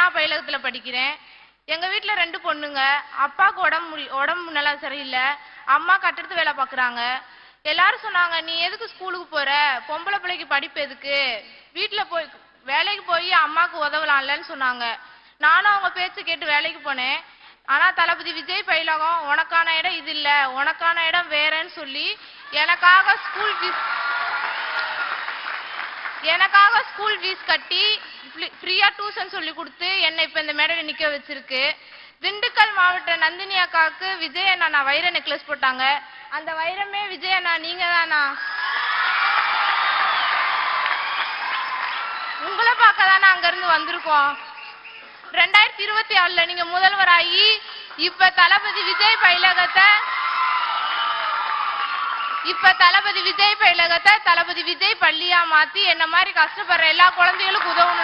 அண்ணா பயிலகத்துல படிக்கிறேன். எங்க வீட்ல ரெண்டு பொண்ணுங்க. அப்பாவுக்கு உடம்பு உடம்பு நல்லா சரியில்லை. அம்மா கட்டடத்து வேலை பார்க்கறாங்க எல்லாரும் சொன்னாங்க நீ எதுக்கு ஸ்கூலுக்கு போற? பொம்பளை பிள்ளைக்கு படிப்பு எதுக்கு? வீட்ல போய் வேலைக்கு போய் அம்மாக்கு உதவலாம்லன்னு சொன்னாங்க. நானும் அவங்க பேச்சு கேட்டு வேலைக்கு போனேன். ஆனா தளபதி விஜய் பயிலகம் உனக்கான இடம் இது இல்ல. உனக்கான இடம் வேறன்னு சொல்லி எனக்காக ஸ்கூல் ஃபீஸ் எனக்காக ஸ்கூல் ஃபீஸ் கட்டி ஃப்ரீயா டியூஷன் சொல்லி கொடுத்து என்னை இப்ப இந்த மேடையில நிக்க வச்சிருக்கு. திண்டுக்கல் மாவட்ட நந்தினி அக்காவுக்கு விஜய் அண்ணா நான் வைர நெக்லஸ் போட்டாங்க. அந்த வைரமே விஜய் அண்ணா நீங்க தானா? உங்களை பார்க்க தானே அங்க இருந்து வந்திருக்கோம். ரெண்டாயிரத்தி இருபத்தி ஆறுல நீங்க முதல்வராகி இப்ப தளபதி விஜய் பயிலகத்தை இப்ப தளபதி விஜய் பயிலகத்தை தளபதி விஜய் பள்ளியா மாத்தி என்ன மாதிரி கஷ்டப்படுற எல்லா குழந்தைகளுக்கும் உதவணும்.